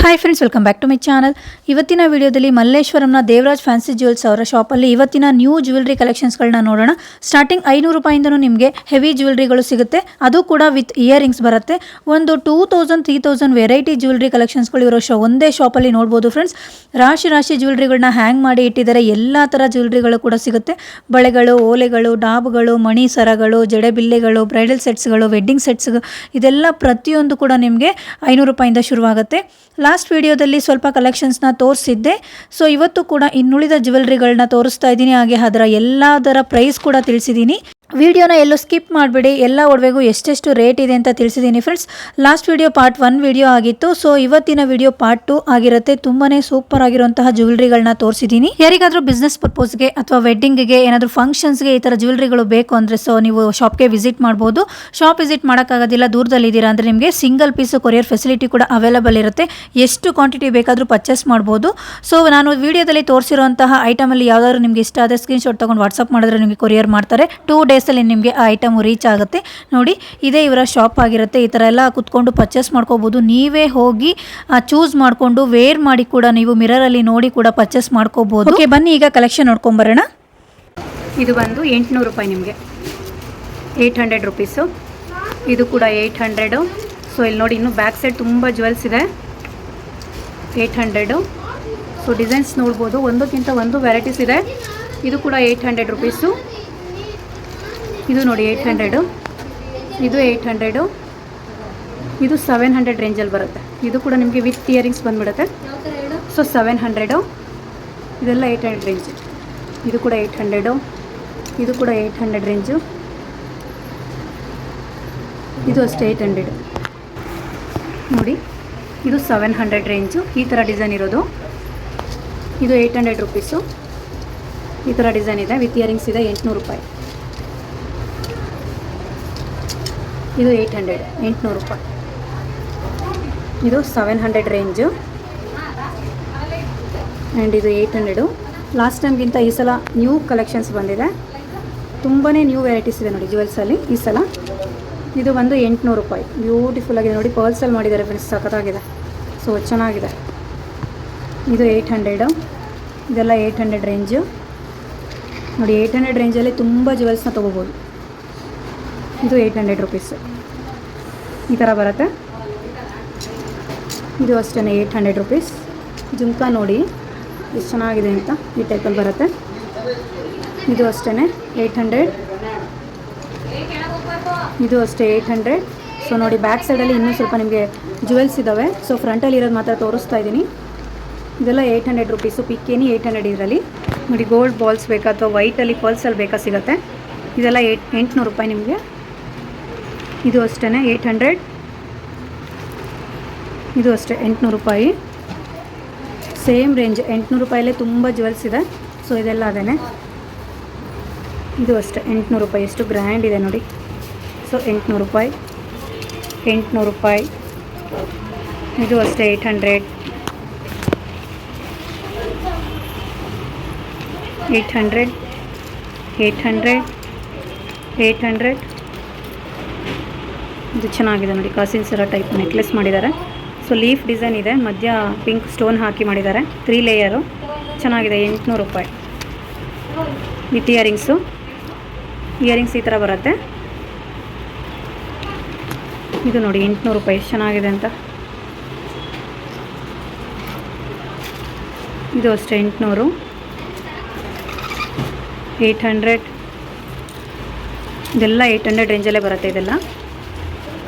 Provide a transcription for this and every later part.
Hi friends welcome back to my channel ಇವತ್ತಿನ ವಿಡಿಯೋದಲ್ಲಿ ಮಲ್ಲೇಶ್ವರಂನ Devaraj fancy jewels ಅವರ ಶಾಪಲ್ಲಿ ಇವತ್ತಿನ ನ್ಯೂ ಜ್ಯುವೆಲ್ರಿ ಕಲೆಕ್ಷನ್ಸ್ಗಳನ್ನ ನೋಡೋಣ. ಸ್ಟಾರ್ಟಿಂಗ್ ಐನೂರು ರೂಪಾಯಿಂದನೂ ನಿಮಗೆ ಹೆವಿ ಜ್ಯುವೆಲ್ರಿಗಳು ಸಿಗುತ್ತೆ. ಅದು ಕೂಡ ವಿತ್ ಇಯರಿಂಗ್ಸ್ ಬರುತ್ತೆ. ಒಂದು two thousand three thousand variety jewellery ಕಲೆಕ್ಷನ್ಸ್ಗಳು ಇರೋ ಶೋ ಒಂದೇ ಶಾಪಲ್ಲಿ ನೋಡ್ಬೋದು ಫ್ರೆಂಡ್ಸ್ ರಾಶಿ ರಾಶಿ ಜ್ಯುವೆಲ್ರಿಗಳನ್ನ ಹ್ಯಾಂಗ್ ಮಾಡಿ ಇಟ್ಟಿದ್ದಾರೆ. ಎಲ್ಲ ಥರ ಜ್ಯುವೆಲ್ರಿಗಳು ಕೂಡ ಸಿಗುತ್ತೆ. ಬಳೆಗಳು, ಓಲೆಗಳು, ಡಾಬ್ಗಳು, ಮಣಿ ಸರಗಳು ಜಡೆಬಿಲ್ಲೆಗಳು ಬ್ರೈಡಲ್ ಸೆಟ್ಸ್ಗಳು ವೆಡ್ಡಿಂಗ್ ಸೆಟ್ಸ್ ಇದೆಲ್ಲ ಪ್ರತಿಯೊಂದು ಕೂಡ ನಿಮಗೆ ಐನೂರು ರೂಪಾಯಿಂದ ಶುರುವಾಗುತ್ತೆ. ಲಾಸ್ಟ್ ವಿಡಿಯೋದಲ್ಲಿ ಸ್ವಲ್ಪ ಕಲೆಕ್ಷನ್ಸ್ನ ತೋರಿಸಿದ್ದೆ. ಸೊ ಇವತ್ತು ಕೂಡ ಇನ್ನುಳಿದ ಜ್ಯುವೆಲ್ರಿಗಳನ್ನ ತೋರಿಸ್ತಾ ಇದ್ದೀನಿ. ಹಾಗೆ ಅದರ ಎಲ್ಲದರ ಪ್ರೈಸ್ ಕೂಡ ತಿಳಿಸಿದ್ದೀನಿ. ವಿಡಿಯೋನ ಎಲ್ಲೂ ಸ್ಕಿಪ್ ಮಾಡಿಬಿಡಿ, ಎಲ್ಲ ಒಡವೆಗೂ ಎಷ್ಟೆಷ್ಟು ರೇಟ್ ಇದೆ ಅಂತ ತಿಳಿಸಿದ್ದೀನಿ friends last video part one video ಆಗಿತ್ತು ಸೊ ಇವತ್ತಿನ ವಿಡಿಯೋ ಪಾರ್ಟ್ ಟು ಆಗಿರುತ್ತೆ. ತುಂಬಾ ಸೂಪರ್ ಆಗಿರುವಂತಹ ಜ್ಯುವೆಲ್ರಿಗಳನ್ನ ತೋರಿಸಿದ್ದೀನಿ. ಯಾರಿಗಾದರೂ ಬಿಸ್ನೆಸ್ ಪರ್ಪೋಸ್ಗೆ ಅಥವಾ ವೆಡ್ಡಿಂಗ್ಗೆ ಏನಾದರೂ ಫಂಕ್ಷನ್ಸ್ಗೆ ಈ ಥರ ಜ್ಯುವೆಲ್ರಿಗಳು ಬೇಕು ಅಂದರೆ ಸೊ ನೀವು ಶಾಪ್ಗೆ ವಿಸಿಟ್ ಮಾಡ್ಬೋದು. ಶಾಪ್ ವಿಸಿಟ್ ಮಾಡೋಕ್ಕಾಗೋದಿಲ್ಲ ದೂರದಲ್ಲಿದ್ದೀರಾ ಅಂದರೆ ನಿಮಗೆ ಸಿಂಗಲ್ ಪೀಸು ಕೊರಿಯರ್ ಫೆಸಿಲಿಟಿ ಕೂಡ ಅವೈಲಬಲ್ ಇರುತ್ತೆ. ಎಷ್ಟು ಕ್ವಾಂಟಿಟಿ ಬೇಕಾದರೂ ಪರ್ಚೇಸ್ ಮಾಡ್ಬೋದು. ಸೊ ನಾನು ವಿಡಿಯೋದಲ್ಲಿ ತೋರಿಸಿರುವಂತಹ ಐಟಮಲ್ಲಿ ಯಾವ್ದಾದ್ರು ನಿಮಗೆ ಇಷ್ಟ ಆದರೆ ಸ್ಕ್ರೀನ್ಶಾಟ್ ತೊಗೊಂಡು ವಾಟ್ಸಪ್ ಮಾಡಿದ್ರೆ ನಿಮಗೆ ಕೊರಿಯರ್ ಮಾಡ್ತಾರೆ. ಟೂ ಡೇಸಲ್ಲಿ ನಿಮಗೆ ಆ ಐಟಮು ರೀಚ್ ಆಗುತ್ತೆ. ನೋಡಿ ಇದೇ ಇವರ ಶಾಪ್ ಆಗಿರುತ್ತೆ. ಈ ಥರ ಎಲ್ಲ ಕುತ್ಕೊಂಡು ಪರ್ಚೇಸ್ ಮಾಡ್ಕೋಬೋದು. ನೀವೇ ಹೋಗಿ ಚೂಸ್ ಮಾಡಿಕೊಂಡು ವೇರ್ ಮಾಡಿ ಕೂಡ ನೀವು ಮಿರರಲ್ಲಿ ನೋಡಿ ಕೂಡ ಪರ್ಚೇಸ್ ಮಾಡ್ಕೋಬೋದು. ಓಕೆ ಬನ್ನಿ ಈಗ ಕಲೆಕ್ಷನ್ ನೋಡ್ಕೊಂಬರೋಣ. ಇದು ಬಂದು ಎಂಟುನೂರು ರೂಪಾಯಿ ನಿಮಗೆ. ಏಯ್ಟ್ ಹಂಡ್ರೆಡ್ ರುಪೀಸು ಇದು ಕೂಡ ಏಯ್ಟ್ ಹಂಡ್ರೆಡು ಸೊ ಇಲ್ಲಿ ನೋಡಿ ಇನ್ನು ಬ್ಯಾಕ್ ಸೈಡ್ ತುಂಬ ಜ್ಯುವೆಲ್ಸ್ ಇದೆ. ಏಯ್ಟ್ ಹಂಡ್ರೆಡು ಸೊ ಡಿಸೈನ್ಸ್ ನೋಡ್ಬೋದು. ಒಂದಕ್ಕಿಂತ ಒಂದು ವೆರೈಟೀಸ್ ಇದೆ. ಇದು ಕೂಡ ಏಯ್ಟ್ ಹಂಡ್ರೆಡ್ ರುಪೀಸು ಇದು ನೋಡಿ ಏಯ್ಟ್ ಹಂಡ್ರೆಡು ಇದು ಏಯ್ಟ್ ಹಂಡ್ರೆಡು ಇದು ಸೆವೆನ್ ಹಂಡ್ರೆಡ್ ರೇಂಜಲ್ಲಿ ಬರುತ್ತೆ. ಇದು ಕೂಡ ನಿಮಗೆ ವಿತ್ ಇಯರಿಂಗ್ಸ್ ಬಂದುಬಿಡುತ್ತೆ. ಸೊ ಸೆವೆನ್ ಹಂಡ್ರೆಡು ಇದೆಲ್ಲ ಏಯ್ಟ್ ಹಂಡ್ರೆಡ್ ರೇಂಜ್ ಇದು ಕೂಡ ಏಯ್ಟ್ ಹಂಡ್ರೆಡು ಇದು ಕೂಡ ಏಯ್ಟ್ ಹಂಡ್ರೆಡ್ ರೇಂಜು ಇದು ಅಷ್ಟೇ ಏಯ್ಟ್ ಹಂಡ್ರೆಡ್ ನೋಡಿ, ಇದು ಸೆವೆನ್ ಹಂಡ್ರೆಡ್ ರೇಂಜು ಈ ಥರ ಡಿಸೈನ್ ಇರೋದು. ಇದು ಏಯ್ಟ್ ಹಂಡ್ರೆಡ್ ರುಪೀಸು ಈ ಥರ ಡಿಸೈನ್ ಇದೆ. ವಿತ್ ಇಯರಿಂಗ್ಸ್ ಇದೆ ಎಂಟುನೂರು ರೂಪಾಯಿ. ಇದು ಏಯ್ಟ್ ಹಂಡ್ರೆಡ್ ಎಂಟುನೂರು ರೂಪಾಯಿ. ಇದು ಸೆವೆನ್ ಹಂಡ್ರೆಡ್ ರೇಂಜು ಆ್ಯಂಡ್ ಇದು ಏಯ್ಟ್ ಹಂಡ್ರೆಡು ಲಾಸ್ಟ್ ಟೈಮ್ಗಿಂತ ಈ ಸಲ ನ್ಯೂ ಕಲೆಕ್ಷನ್ಸ್ ಬಂದಿದೆ. ತುಂಬಾ ನ್ಯೂ ವೆರೈಟೀಸ್ ಇದೆ ನೋಡಿ ಜ್ಯುವೆಲ್ಸಲ್ಲಿ ಈ ಸಲ. ಇದು ಬಂದು ಎಂಟುನೂರು ರೂಪಾಯಿ. ಬ್ಯೂಟಿಫುಲ್ ಆಗಿದೆ ನೋಡಿ ಪರ್ಲ್ಸಲ್ಲಿ ಮಾಡಿದ್ದಾರೆ ಫ್ರೆಂಡ್ಸ್ ಸಖತ್ತಾಗಿದೆ. ಸೊ ಚೆನ್ನಾಗಿದೆ. ಇದು ಏಯ್ಟ್ ಹಂಡ್ರೆಡು ಇದೆಲ್ಲ ಏಯ್ಟ್ ಹಂಡ್ರೆಡ್ ರೇಂಜು ನೋಡಿ ಏಯ್ಟ್ ಹಂಡ್ರೆಡ್ ರೇಂಜಲ್ಲಿ ತುಂಬ ಜ್ಯುವೆಲ್ಸ್ನ ತೊಗೋಬೋದು. ಇದು ಏಯ್ಟ್ ಹಂಡ್ರೆಡ್ ರುಪೀಸ್ ಈ ಥರ ಬರುತ್ತೆ. ಇದು ಅಷ್ಟೇ ಏಯ್ಟ್ ಹಂಡ್ರೆಡ್ ರುಪೀಸ್ ಜುಮ್ಕಾ ನೋಡಿ, ಎಷ್ಟು ಚೆನ್ನಾಗಿದೆ ಅಂತ ಈ ಟೈಪಲ್ಲಿ ಬರುತ್ತೆ. ಇದು ಅಷ್ಟೇ ಏಯ್ಟ್ ಹಂಡ್ರೆಡ್ ಇದು ಅಷ್ಟೇ ಏಯ್ಟ್ ಹಂಡ್ರೆಡ್ ಸೊ ನೋಡಿ ಬ್ಯಾಕ್ ಸೈಡಲ್ಲಿ ಇನ್ನೂ ಸ್ವಲ್ಪ ನಿಮಗೆ ಜುವೆಲ್ಸ್ ಇದ್ದಾವೆ ಸೊ ಫ್ರಂಟಲ್ಲಿ ಇರೋದು ಮಾತ್ರ ತೋರಿಸ್ತಾ ಇದ್ದೀನಿ. ಇದೆಲ್ಲ ಏಯ್ಟ್ ಹಂಡ್ರೆಡ್ ರುಪೀಸು ಪಿಕ್ಕೇನಿ ಏಯ್ಟ್ ಹಂಡ್ರೆಡ್ ಇದರಲ್ಲಿ. ನೋಡಿ ಗೋಲ್ಡ್ ಬಾಲ್ಸ್ ಬೇಕಾ ಅಥವಾ ವೈಟಲ್ಲಿ ಪಲ್ಸಲ್ಲಿ ಬೇಕಾ ಸಿಗುತ್ತೆ. ಇದೆಲ್ಲ ಏಯ್ಟ್ ಎಂಟುನೂರು ರೂಪಾಯಿ ನಿಮಗೆ. ಇದು ಅಷ್ಟೇ ಏಯ್ಟ್ ಹಂಡ್ರೆಡ್ ಇದು ಅಷ್ಟೇ, ಎಂಟುನೂರು ರೂಪಾಯಿ. ಸೇಮ್ ರೇಂಜ್, ಎಂಟುನೂರು ರೂಪಾಯಲ್ಲೇ ತುಂಬ ಜ್ಯುವೆಲ್ಸ್ ಇದೆ. ಸೊ ಇದೆಲ್ಲ ಅದೇ ಇದು ಅಷ್ಟೇ, ಎಂಟುನೂರು ರೂಪಾಯಿ. ಎಷ್ಟು ಗ್ರ್ಯಾಂಡ್ ಇದೆ ನೋಡಿ. ಸೊ ಎಂಟುನೂರು ರೂಪಾಯಿ. ಎಂಟುನೂರು ರೂಪಾಯಿ. ಇದು ಅಷ್ಟೇ eight hundred eight hundred eight hundred eight hundred ಇದು ಚೆನ್ನಾಗಿದೆ ನೋಡಿ, ಕಾಸಿನ ಸರ ಟೈಪ್ ನೆಕ್ಲೆಸ್ ಮಾಡಿದ್ದಾರೆ. ಸೊ ಲೀಫ್ ಡಿಸೈನ್ ಇದೆ, ಮಧ್ಯ ಪಿಂಕ್ ಸ್ಟೋನ್ ಹಾಕಿ ಮಾಡಿದ್ದಾರೆ. ತ್ರೀ ಲೇಯರು ಚೆನ್ನಾಗಿದೆ, ಎಂಟುನೂರು ರೂಪಾಯಿ. ವಿತ್ ಇಯರಿಂಗ್ಸು ಇಯರಿಂಗ್ಸ್ ಈ ಥರ ಬರುತ್ತೆ. ಇದು ನೋಡಿ, ಎಂಟುನೂರು ರೂಪಾಯಿ, ಚೆನ್ನಾಗಿದೆ ಅಂತ. ಇದು ಅಷ್ಟೇ, ಎಂಟುನೂರು. ಏಯ್ಟ್ ಹಂಡ್ರೆಡ್ ಇದೆಲ್ಲ ಏಯ್ಟ್ ಹಂಡ್ರೆಡ್ ರೇಂಜಲ್ಲೇ ಬರುತ್ತೆ ಇದೆಲ್ಲ.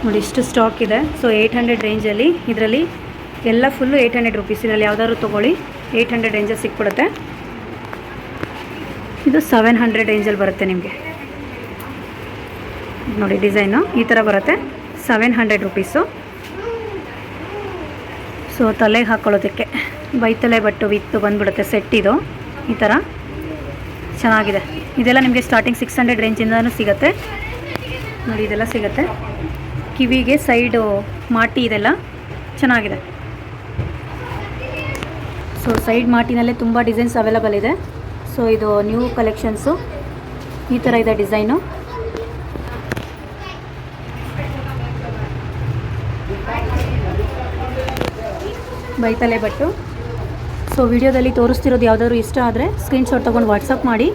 ನೋಡಿ, ಇಷ್ಟು ಸ್ಟಾಕ್ ಇದೆ. ಸೊ ಏಯ್ಟ್ ಹಂಡ್ರೆಡ್ ರೇಂಜಲ್ಲಿ ಇದರಲ್ಲಿ ಎಲ್ಲ ಫುಲ್ಲು ಏಯ್ಟ್ ಹಂಡ್ರೆಡ್ ರುಪೀಸ್ ಇದರಲ್ಲಿ ಯಾವುದಾದ್ರು ತೊಗೊಳ್ಳಿ. ಏಯ್ಟ್ ಹಂಡ್ರೆಡ್ ರೇಂಜಲ್ಲಿ ಸಿಕ್ಬಿಡುತ್ತೆ. ಇದು ಸೆವೆನ್ ಹಂಡ್ರೆಡ್ ರೇಂಜಲ್ಲಿ ಬರುತ್ತೆ ನಿಮಗೆ. ನೋಡಿ ಡಿಸೈನು ಈ ಥರ ಬರುತ್ತೆ. ಸೆವೆನ್ ಹಂಡ್ರೆಡ್ ರುಪೀಸು ಸೊ ತಲೆಗೆ ಹಾಕ್ಕೊಳ್ಳೋದಕ್ಕೆ ಬೈತಲೆ ಬಟ್ಟು ವಿತ್ತು ಬಂದುಬಿಡುತ್ತೆ ಸೆಟ್ ಇದು. ಈ ಥರ ಚೆನ್ನಾಗಿದೆ. ಇದೆಲ್ಲ ನಿಮಗೆ ಸ್ಟಾರ್ಟಿಂಗ್ ಸಿಕ್ಸ್ ಹಂಡ್ರೆಡ್ ರೇಂಜಿಂದನೂ ಸಿಗುತ್ತೆ. ನೋಡಿ, ಇದೆಲ್ಲ ಸಿಗುತ್ತೆ. ಕಿವಿಗೆ ಸೈಡು ಮಾಟಿ ಇದೆಲ್ಲ ಚೆನ್ನಾಗಿದೆ. ಸೊ ಸೈಡ್ ಮಾಟಿನಲ್ಲೇ ತುಂಬ ಡಿಸೈನ್ಸ್ ಅವೈಲಬಲ್ ಇದೆ. ಸೊ ಇದು ನ್ಯೂ ಕಲೆಕ್ಷನ್ಸು ಈ ಥರ ಇದೆ ಡಿಸೈನು ಬೈತಲೆ ಬಟ್ಟು ಸೊ ವಿಡಿಯೋದಲ್ಲಿ ತೋರಿಸ್ತಿರೋದು ಯಾವುದಾದ್ರು ಇಷ್ಟ ಆದರೆ ಸ್ಕ್ರೀನ್ಶಾಟ್ ತೊಗೊಂಡು ವಾಟ್ಸಪ್ ಮಾಡಿ.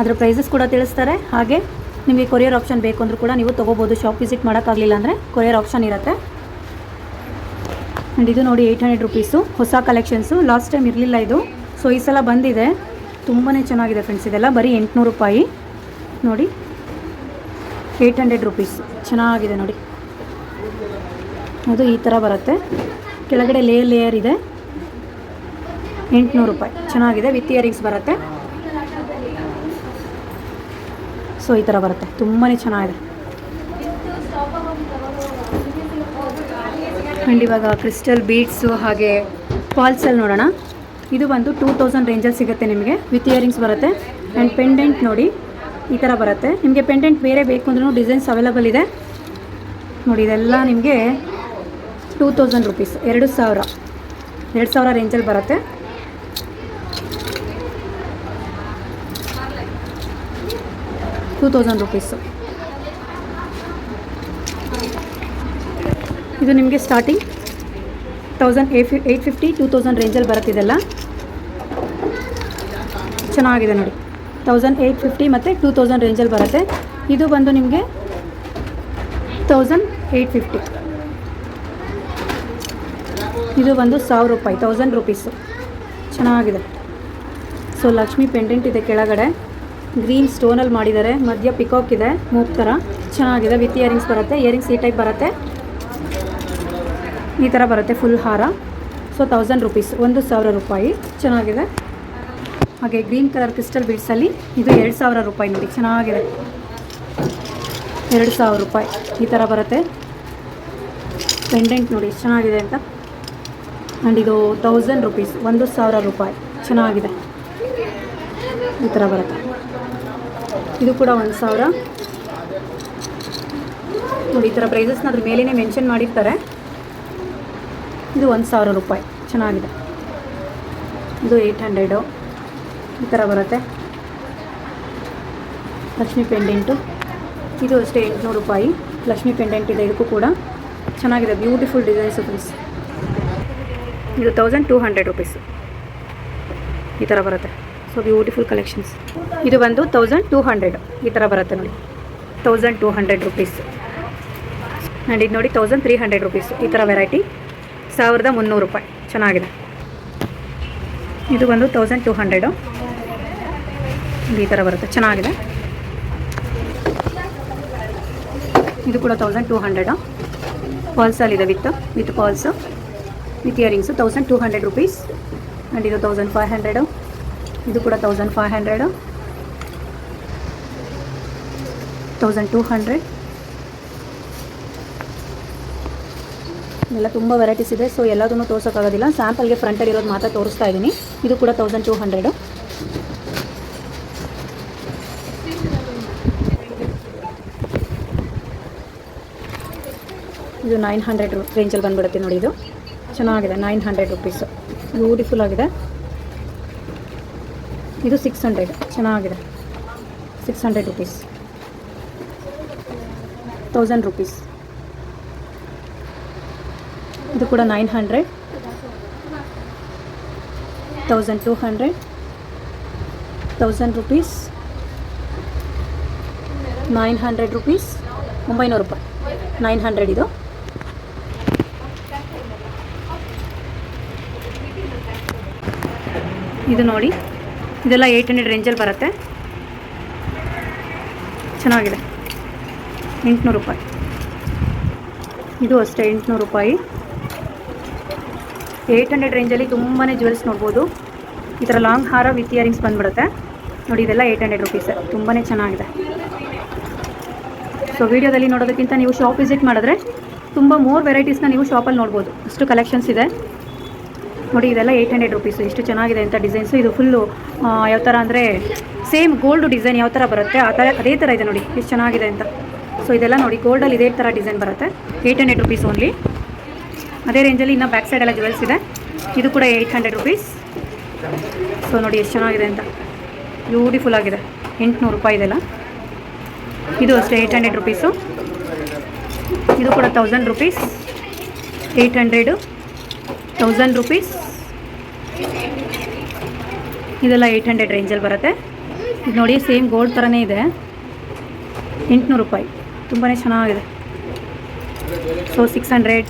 ಅದರ ಪ್ರೈಸಸ್ ಕೂಡ ತಿಳಿಸ್ತಾರೆ. ಹಾಗೆ ನಿಮಗೆ ಕೊರಿಯರ್ ಆಪ್ಷನ್ ಬೇಕು ಅಂದರೂ ಕೂಡ ನೀವು ತೊಗೋಬೋದು. ಶಾಪ್ ವಿಸಿಟ್ ಮಾಡೋಕ್ಕಾಗಲಿಲ್ಲ ಅಂದರೆ ಕೊರಿಯರ್ ಆಪ್ಷನ್ ಇರುತ್ತೆ. ಆ್ಯಂಡ್ ಇದು ನೋಡಿ ಏಯ್ಟ್ ಹಂಡ್ರೆಡ್ ರುಪೀಸು ಹೊಸ ಕಲೆಕ್ಷನ್ಸು ಲಾಸ್ಟ್ ಟೈಮ್ ಇರಲಿಲ್ಲ ಇದು. ಸೊ ಈ ಸಲ ಬಂದಿದೆ. ತುಂಬಾ ಚೆನ್ನಾಗಿದೆ ಫ್ರೆಂಡ್ಸ್ ಇದೆಲ್ಲ ಬರೀ ಎಂಟುನೂರು ರೂಪಾಯಿ. ನೋಡಿ ಏಯ್ಟ್ ಹಂಡ್ರೆಡ್ ರುಪೀಸ್ ಚೆನ್ನಾಗಿದೆ ನೋಡಿ. ಅದು ಈ ಥರ ಬರುತ್ತೆ. ಕೆಳಗಡೆ ಲೇಯರ್ ಲೇಯರ್ ಇದೆ. ಎಂಟುನೂರು ರೂಪಾಯಿ. ಚೆನ್ನಾಗಿದೆ. ವಿತ್ ಇಯರಿಂಗ್ಸ್ ಬರುತ್ತೆ. ಸೊ, ಈ ಥರ ಬರುತ್ತೆ. ತುಂಬಾ ಚೆನ್ನಾಗಿದೆ. ಆ್ಯಂಡ್ ಇವಾಗ ಕ್ರಿಸ್ಟಲ್ ಬೀಡ್ಸು ಹಾಗೆ ಫಾಲ್ಸಲ್ಲಿ ನೋಡೋಣ. ಇದು ಬಂದು ಟೂ ತೌಸಂಡ್ ರೇಂಜಲ್ಲಿ ಸಿಗುತ್ತೆ ನಿಮಗೆ. ವಿತ್ ಇಯರಿಂಗ್ಸ್ ಬರುತ್ತೆ. ಆ್ಯಂಡ್ ಪೆಂಡೆಂಟ್ ನೋಡಿ, ಈ ಥರ ಬರುತ್ತೆ. ನಿಮಗೆ ಪೆಂಡೆಂಟ್ ಬೇರೆ ಬೇಕು ಅಂದ್ರೂ ಡಿಸೈನ್ಸ್ ಅವೈಲಬಲ್ ಇದೆ. ನೋಡಿ, ಇದೆಲ್ಲ ನಿಮಗೆ ಟೂ ತೌಸಂಡ್ ರುಪೀಸ್ ಎರಡು ಸಾವಿರ. ಎರಡು ಸಾವಿರ ರೇಂಜಲ್ಲಿ ಬರುತ್ತೆ. Two thousand rupees. ಇದು ನಿಮಗೆ starting thousand eight fi eight fifty two thousand ರೇಂಜಲ್ಲಿ ಬರುತ್ತಿದೆಲ್ಲ ಚೆನ್ನಾಗಿದೆ ನೋಡಿ. ತೌಸಂಡ್ ಏಯ್ಟ್ ಫಿಫ್ಟಿ ಮತ್ತು ಟೂ ತೌಸಂಡ್ ರೇಂಜಲ್ಲಿ ಬರುತ್ತೆ. ಇದು ಬಂದು ನಿಮಗೆ ತೌಸಂಡ್ ಏಯ್ಟ್ ಫಿಫ್ಟಿ ಇದು ಬಂದು ಸಾವಿರ ರೂಪಾಯಿ ತೌಸಂಡ್ ರುಪೀಸು ಚೆನ್ನಾಗಿದೆ. ಸೊ ಲಕ್ಷ್ಮಿ ಪೆಂಡೆಂಟ್ ಇದೆ ಕೆಳಗಡೆ. ಗ್ರೀನ್ ಸ್ಟೋನಲ್ಲಿ ಮಾಡಿದ್ದಾರೆ. ಮಧ್ಯ ಪಿಕಾಕ್ ಇದೆ. ಮೂಗ್ ತರ. ಚೆನ್ನಾಗಿದೆ. ವಿತ್ ಇಯರಿಂಗ್ಸ್ ಬರುತ್ತೆ. ಇಯರಿಂಗ್ಸ್ ಈ ಟೈಪ್ ಬರುತ್ತೆ. ಈ ಥರ ಬರುತ್ತೆ ಫುಲ್ ಹಾರ. ಸೊ ತೌಸಂಡ್ ರುಪೀಸ್ ಒಂದು ಸಾವಿರ ರೂಪಾಯಿ. ಚೆನ್ನಾಗಿದೆ. ಹಾಗೆ ಗ್ರೀನ್ ಕಲರ್ ಕ್ರಿಸ್ಟಲ್ ಬೀಡ್ಸಲ್ಲಿ ಇದು ಎರಡು ಸಾವಿರ ರೂಪಾಯಿ ನೋಡಿ. ಚೆನ್ನಾಗಿದೆ. ಎರಡು ಸಾವಿರ ರೂಪಾಯಿ. ಈ ಥರ ಬರುತ್ತೆ. ಪೆಂಡೆಂಟ್ ನೋಡಿ. ಚೆನ್ನಾಗಿದೆ ಅಂತ. ಆ್ಯಂಡ್ ಇದು ತೌಸಂಡ್ ರುಪೀಸ್ ಒಂದು ಸಾವಿರ ರೂಪಾಯಿ. ಚೆನ್ನಾಗಿದೆ. ಈ ಥರ ಬರುತ್ತೆ. ಇದು ಕೂಡ ಒಂದು ಸಾವಿರ. ನೋಡಿ, ಈ ಥರ ಪ್ರೈಸಸ್ನ ಅದ್ರ ಮೇಲೇ ಮೆನ್ಷನ್ ಮಾಡಿರ್ತಾರೆ. ಇದು ಒಂದು ಸಾವಿರ ರೂಪಾಯಿ. ಚೆನ್ನಾಗಿದೆ. ಇದು ಏಯ್ಟ್ ಹಂಡ್ರೆಡು ಈ ಥರ ಬರುತ್ತೆ. ಲಕ್ಷ್ಮಿ ಪೆಂಡೆಂಟು ಇದು ಅಷ್ಟೇ ಎಂಟುನೂರು ರೂಪಾಯಿ. ಲಕ್ಷ್ಮಿ ಪೆಂಡೆಂಟ್ ಇದೆ ಇದಕ್ಕೂ ಕೂಡ. ಚೆನ್ನಾಗಿದೆ. ಬ್ಯೂಟಿಫುಲ್ ಡಿಸೈನ್ಸು ಪ್ಲೀಸ್ ಇದು ತೌಸಂಡ್ ಟೂ ಹಂಡ್ರೆಡ್ ರುಪೀಸ್ ಈ ಥರ ಬರುತ್ತೆ. ಸೊ ಬ್ಯೂಟಿಫುಲ್ ಕಲೆಕ್ಷನ್ಸ್ ಇದು ಬಂದು ತೌಸಂಡ್ ಟೂ ಹಂಡ್ರೆಡ್ ಈ ಥರ ಬರುತ್ತೆ ನೋಡಿ. Thousand two hundred rupees and ಇದು ನೋಡಿ ತೌಸಂಡ್ ತ್ರೀ ಹಂಡ್ರೆಡ್ ರುಪೀಸ್ ಈ ಥರ ವೆರೈಟಿ ಸಾವಿರದ ಮುನ್ನೂರು ರೂಪಾಯಿ. ಚೆನ್ನಾಗಿದೆ. ಇದು ಬಂದು ತೌಸಂಡ್ ಟೂ ಹಂಡ್ರೆಡು ಈ ಥರ ಬರುತ್ತೆ. ಚೆನ್ನಾಗಿದೆ. ಇದು ಕೂಡ thousand two hundred ಪಾಲ್ಸಲ್ಲಿದೆ with with pearls with earrings thousand two hundred rupees and ಇದು ತೌಸಂಡ್ ಫೈವ್ ಹಂಡ್ರೆಡು ಇದು ಕೂಡ thousand five hundred thousand two hundred ಎಲ್ಲ ತುಂಬ ವೆರೈಟೀಸ್ ಇದೆ. ಸೊ ಎಲ್ಲದನ್ನು ತೋರ್ಸೋಕ್ಕಾಗೋದಿಲ್ಲ. ಸ್ಯಾಂಪಲ್ಗೆ ಫ್ರಂಟಲ್ಲಿ ಇರೋದು ಮಾತ್ರ ತೋರಿಸ್ತಾ ಇದ್ದೀನಿ. ಇದು ಕೂಡ ತೌಸಂಡ್ ಟೂ ಹಂಡ್ರೆಡು ಇದು ನೈನ್ ಹಂಡ್ರೆಡ್ ರೇಂಜಲ್ಲಿ ಬಂದುಬಿಡುತ್ತೆ ನೋಡಿ ಇದು. ಚೆನ್ನಾಗಿದೆ. ನೈನ್ ಹಂಡ್ರೆಡ್ ರುಪೀಸು ಬ್ಯೂಟಿಫುಲ್ ಆಗಿದೆ. ಇದು ಸಿಕ್ಸ್ ಹಂಡ್ರೆಡ್ ಚೆನ್ನಾಗಿದೆ. Six hundred rupees thousand rupees ಇದು ಕೂಡ nine hundred thousand two hundred thousand rupees nine hundred rupees ಒಂಬೈನೂರು ರೂಪಾಯಿ. ನೈನ್ ಹಂಡ್ರೆಡ್ ಇದು. ಇದು ನೋಡಿ. ಇದೆಲ್ಲ ಏಯ್ಟ್ ಹಂಡ್ರೆಡ್ ರೇಂಜಲ್ಲಿ ಬರುತ್ತೆ. ಚೆನ್ನಾಗಿದೆ. ಎಂಟುನೂರು ರೂಪಾಯಿ. ಇದು ಅಷ್ಟೇ, ಎಂಟುನೂರು ರೂಪಾಯಿ. ಏಯ್ಟ್ ಹಂಡ್ರೆಡ್ ರೇಂಜಲ್ಲಿ ತುಂಬಾ ಜ್ಯುವೆಲ್ಸ್ ನೋಡ್ಬೋದು. ಈ ಥರ ಲಾಂಗ್ ಹಾರ ವಿತ್ ಇಯರಿಂಗ್ಸ್ ಬಂದುಬಿಡುತ್ತೆ. ನೋಡಿ, ಇದೆಲ್ಲ ಏಯ್ಟ್ ಹಂಡ್ರೆಡ್ ರುಪೀಸ್ ತುಂಬಾ ಚೆನ್ನಾಗಿದೆ. ಸೊ ವಿಡಿಯೋದಲ್ಲಿ ನೋಡೋದಕ್ಕಿಂತ ನೀವು ಶಾಪ್ ವಿಸಿಟ್ ಮಾಡಿದ್ರೆ ತುಂಬ ಮೋರ್ ವೆರೈಟೀಸ್ನ ನೀವು ಶಾಪಲ್ಲಿ ನೋಡ್ಬೋದು. ಅಷ್ಟು ಕಲೆಕ್ಷನ್ಸ್ ಇದೆ. ನೋಡಿ, ಇದೆಲ್ಲ ಏಯ್ಟ್ ಹಂಡ್ರೆಡ್ ರುಪೀಸು ಎಷ್ಟು ಚೆನ್ನಾಗಿದೆ ಅಂತ ಡಿಸೈನ್ಸು ಇದು ಫುಲ್ಲು ಯಾವ ಥರ ಅಂದರೆ ಸೇಮ್ ಗೋಲ್ಡ್ ಡಿಸೈನ್ ಯಾವ ಥರ ಬರುತ್ತೆ, ಆ ಥರ ಅದೇ ಥರ ಇದೆ ನೋಡಿ, ಎಷ್ಟು ಚೆನ್ನಾಗಿದೆ ಅಂತ. ಸೊ ಇದೆಲ್ಲ ನೋಡಿ ಗೋಲ್ಡಲ್ಲಿ ಇದೇ ಥರ ಡಿಸೈನ್ ಬರುತ್ತೆ. ಏಯ್ಟ್ ಹಂಡ್ರೆಡ್ ರುಪೀಸ್ ಓನ್ಲಿ ಅದೇ ರೇಂಜಲ್ಲಿ ಇನ್ನೂ ಬ್ಯಾಕ್ ಸೈಡೆಲ್ಲ ಜುವೆಲ್ಸ್ ಇದೆ. ಇದು ಕೂಡ ಏಯ್ಟ್ ಹಂಡ್ರೆಡ್ ರುಪೀಸ್ ಸೊ ನೋಡಿ, ಎಷ್ಟು ಚೆನ್ನಾಗಿದೆ ಅಂತ. ಬ್ಯೂಟಿಫುಲ್ ಆಗಿದೆ. ಎಂಟುನೂರು ರೂಪಾಯಿ ಇದೆಲ್ಲ. ಇದು ಅಷ್ಟೇ ಏಯ್ಟ್ ಹಂಡ್ರೆಡ್ ರುಪೀಸು ಇದು ಕೂಡ thousand rupees eight hundred thousand rupees ಇದೆಲ್ಲ ಏಯ್ಟ್ ಹಂಡ್ರೆಡ್ ರೇಂಜಲ್ಲಿ ಬರುತ್ತೆ. ಇದು ನೋಡಿ ಸೇಮ್ ಗೋಲ್ಡ್ ಥರನೇ ಇದೆ. ಎಂಟುನೂರು ರೂಪಾಯಿ. ತುಂಬಾ ಚೆನ್ನಾಗಿದೆ. So six hundred